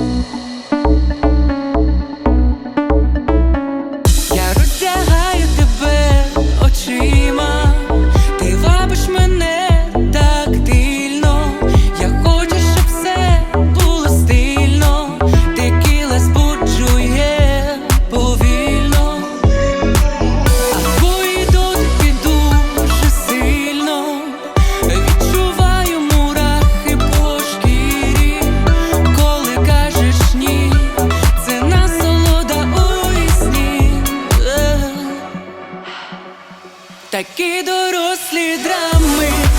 Música такі дорослі драми.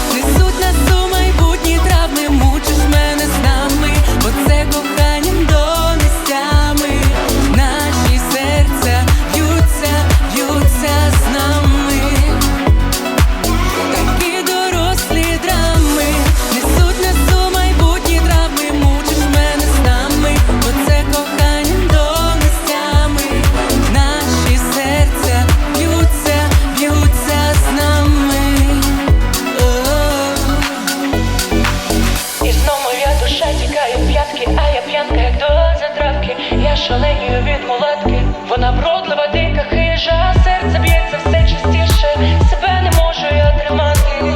шаленію від мулетки вона вродлива, дика хижа, серце б'ється все частіше, себе не можу я тримати.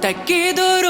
Такі дорогі